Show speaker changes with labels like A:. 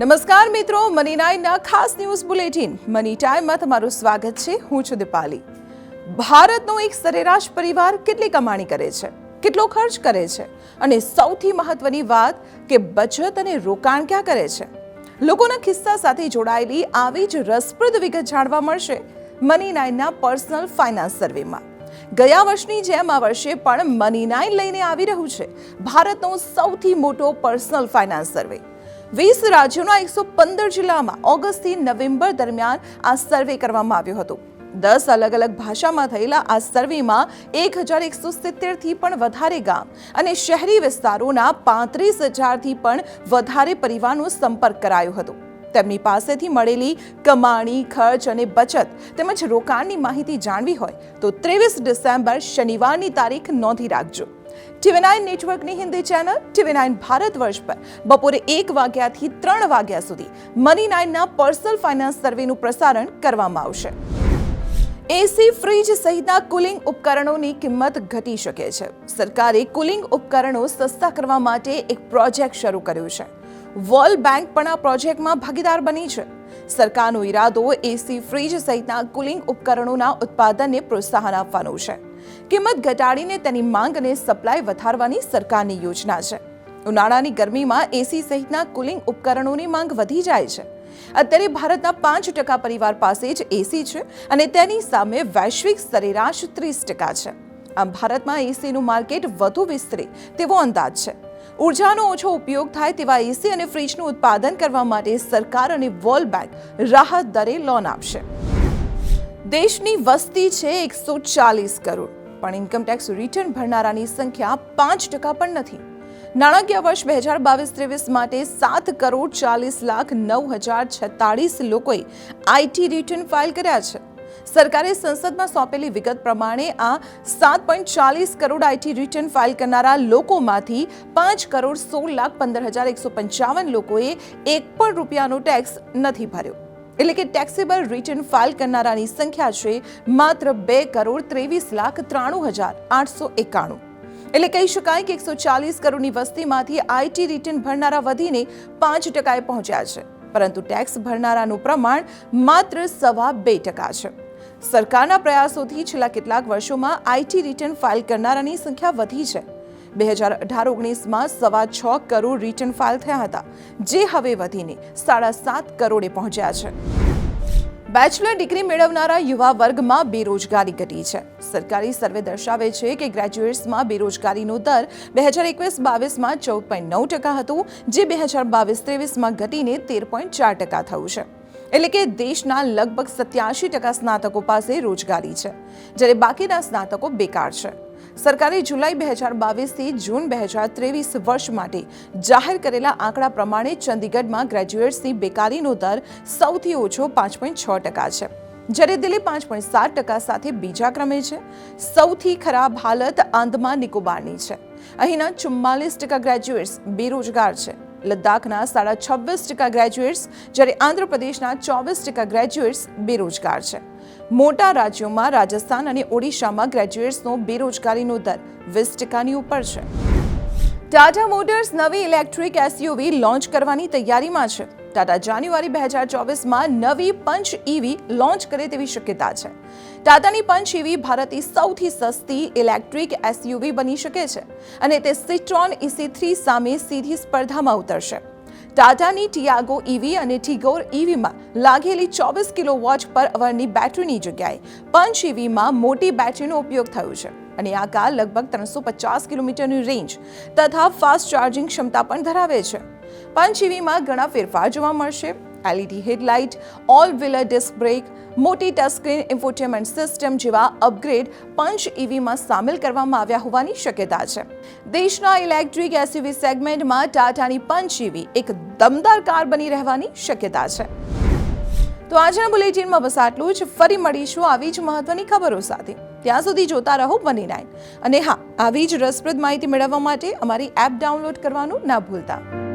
A: નમસ્કાર મિત્રો મની નાઇનના ખાસ ન્યૂઝ બુલેટિન. મની ટાઈમમાં તમારું સ્વાગત છે. હું છું દીપાલી. ભારતનો એક સરેરાશ પરિવાર કેટલી કમાણી કરે છે? કેટલો ખર્ચ કરે છે? અને સૌથી મહત્વની વાત કે બચત અને રોકાણ ક્યાં કરે છે? લોકોના ખિસ્સા સાથે જોડાયેલી આવી જ રસપ્રદ વિગત જાણવા મળશે મની નાઇનના પર્સનલ ફાઇનાન્સ સર્વેમાં ગયા વર્ષની જેમ આ વર્ષે પણ મની નાઇન લઈને આવી રહ્યું છે. ભારતનો સૌથી મોટો પર્સનલ ફાઇનાન્સ સર્વે વીસ રાજ્યોના એકસો પંદર જિલ્લામાં ઓગસ્ટથી નવેમ્બર દરમિયાન આ સર્વે કરવામાં આવ્યો હતો. દસ અલગ અલગ ભાષામાં થયેલા આ સર્વેમાં એક હજાર એકસો સિત્તેરથી પણ વધારે ગામ અને શહેરી વિસ્તારોના પાંત્રીસ હજારથી પણ વધારે પરિવારનો સંપર્ક કરાયો હતો. તેમની પાસેથી મળેલી કમાણી, ખર્ચ અને બચત તેમજ રોકાણની માહિતી જાણવી હોય તો ત્રેવીસ ડિસેમ્બર શનિવારની તારીખ નોંધી રાખજો. ટીવી નાઇન નેટવર્કની Hindi channel TV nine Bharat Varsh પર બપોરે એક વાગ્યાથી ત્રણ વાગ્યા સુધી મની નાઇનના પર્સનલ ફાઇનાન્સ સર્વેનું પ્રસારણ કરવામાં આવશે. એસી ફ્રીજ સહિતના કુલિંગ ઉપકરણોની કિંમત ઘટી શકે છે. સરકારે કુલિંગ ઉપકરણો સસ્તા કરવા માટે એક પ્રોજેક્ટ શરૂ કર્યો છે. વર્લ્ડ બેંક પણ આ પ્રોજેક્ટમાં ભાગીદાર બની છે. સરકારનો ઈરાદો એસી ફ્રીજ સહિતના કુલિંગ ઉપકરણોના ઉત્પાદનને પ્રોત્સાહન આપવાનો છે. કિંમત ઘટાડીને તેની માંગ અને સપ્લાય વધારવાની સરકારની યોજના છે. ઉનાળાની ગરમીમાં એસી સહિતના કુલિંગ ઉપકરણોની માંગ વધી જાય છે. અત્યારે ભારતના પાંચ ટકા પરિવાર પાસે જ એસી છે અને તેની સામે વૈશ્વિક સરેરાશ ત્રીસ ટકા છે. આમ ભારતમાં એસીનું માર્કેટ વધુ વિસ્તરે તેવો અંદાજ છે. ઉર્જાનો ઓછો ઉપયોગ થાય તેવા એસી અને ફ્રીજનું ઉત્પાદન કરવા માટે સરકાર અને વર્લ્ડ બેંક રાહત દરે લોન આપશે. દેશની વસ્તી છે એકસો ચાલીસ કરોડ. પણ ઇન્કમ ટેક્સ રિટર્ન ભરનારાની સંખ્યા પાંચ ટકા પણ નથી. નાણાકીય વર્ષ બે હજાર બાવીસ ત્રેવીસ માટે સાત કરોડ ચાલીસ લાખ નવ હજાર છેતાળીસ લોકોએ આઈટી રિટર્ન ફાઇલ કર્યા છે. સરકારે સંસદમાં સોંપેલી વિગત પ્રમાણે આ સાત પોઈન્ટ ચાલીસ કરોડ આઈટી રિટર્ન ફાઇલ કરનારા લોકોમાંથી પાંચ કરોડ સોળ લાખ પંદર હજાર એકસો પંચાવન લોકોએ એક પણ રૂપિયાનો ટેક્સ નથી ભર્યો. એટલે કે ટેક્સેબલ રિટર્ન ફાઇલ કરનારાની સંખ્યા છે માત્ર બે કરોડ ત્રેવીસ લાખ ત્રાણું હજાર આઠસો એકાણું. એટલે કહી શકાય કે એકસો ચાલીસ કરોડની વસ્તીમાંથી આઈટી રિટર્ન ભરનારા વધીને પાંચ ટકાએ પહોંચ્યા છે. પરંતુ ટેક્સ ભરનારાનું પ્રમાણ માત્ર સવા બે ટકા છે. સરકારના પ્રયાસોથી છેલ્લા કેટલાક વર્ષોમાં આઈટી રિટર્ન ફાઇલ કરનારાની સંખ્યા વધી છે. બે હજાર અઢાર ઓગણીસમાં સવા છ કરોડ રિટર્ન ફાઇલ થયા હતા, જે હવે વધીને સાડા સાત કરોડે પહોંચ્યા છે. બેચલર ડિગ્રી મેળવનારા યુવા વર્ગમાં બેરોજગારી ઘટી છે. સરકારી સર્વે દર્શાવે છે કે ગ્રેજ્યુએટ્સમાં બેરોજગારીનો દર બે હજાર એકવીસ બાવીસમાં ચૌદ પોઈન્ટ નવ ટકા હતું, જે બે હજાર બાવીસ ત્રેવીસમાં ઘટીને તેર પોઈન્ટ ચાર ટકા થયું છે. એટલે કે દેશના લગભગ સત્યાસી ટકા સ્નાતકો પાસે રોજગારી છે, જ્યારે બાકીના સ્નાતકો બેકાર છે. સરકારે જુલાઈ બે હજાર બાવીસથી જૂન બે હજાર ત્રેવીસ વર્ષ માટે જાહેર કરેલા આંકડા પ્રમાણે ચંદીગઢમાં ગ્રેજ્યુએટ્સની બેકારીનો દર સૌથી ઓછો પાંચ પોઈન્ટ છ ટકા છે. જ્યારે દિલ્હી પાંચ પોઈન્ટ સાત ટકા સાથે બીજા ક્રમે છે. સૌથી ખરાબ હાલત આંદમાન નિકોબારની છે. અહીંના ચુમ્માલીસ ટકા ગ્રેજ્યુએટ્સ બેરોજગાર છે. લદ્દાખના સાડા છવ્વીસ ટકા ગ્રેજ્યુએટ્સ જ્યારે આંધ્રપ્રદેશના ચોવીસ ટકા ગ્રેજ્યુએટ્સ બેરોજગાર છે. મોટા રાજ્યોમાં રાજસ્થાન અને ઓડિશામાં ગ્રેજ્યુએટ્સનો બેરોજગારીનો દર વીસ ટકાની ઉપર છે. ટાટા મોટર્સ નવી ઇલેક્ટ્રિક એસયુવી લોન્ચ કરવાની તૈયારીમાં છે. ટાટા જાન્યુઆરી બે હજાર ચોવીસમાં નવી પંચ ઈવી લોન્ચ કરે તેવી શક્યતા છે. ટાટાની પંચ ઈવી ભારતની સૌથી સસ્તી ઇલેક્ટ્રિક એસયુવી બની શકે છે અને તે સિટ્રોન ઇસી થ્રી સામે સીધી સ્પર્ધામાં ઉતરશે. ટાટાની ટિયાગો ઈવી અને ટિગોર ઈવીમાં લાગેલી ચોવીસ કિલો વોટ પર અવરની બેટરીની જગ્યાએ પંચ ઈવીમાં મોટી બેટરીનો ઉપયોગ થયો છે. અને આ કાર લગભગ ત્રણસો પચાસ કિલોમીટરની રેન્જ તથા ફાસ્ટ ચાર્જિંગ ક્ષમતા પણ ધરાવે છે. પંચ ઈવીમાં ઘણા ફેરફાર જોવા મળશે. LED headlight all wheeler disc brake મોટી ટચસ્ક્રીન ઇન્ફોટેનમેન્ટ સિસ્ટમ જેવા અપગ્રેડ પંચ ઈવીમાં સામેલ કરવામાં આવ્યા હોવાની શક્યતા છે. દેશના ઇલેક્ટ્રિક એસયુવી સેગમેન્ટમાં ટાટાની પંચ ઈવી એક દમદાર કાર બની રહેવાની શક્યતા છે. તો આજના બુલેટિનમાં બસ આટલું જ. ફરી મળીશું આવી જ મહત્વની ખબરો સાથે. ત્યાં સુધી જોતા રહો વની નાઇન. અને હા, આવી જ રસપ્રદ માહિતી મેળવવા માટે અમારી એપ ડાઉનલોડ કરવાનું ના ભૂલતા.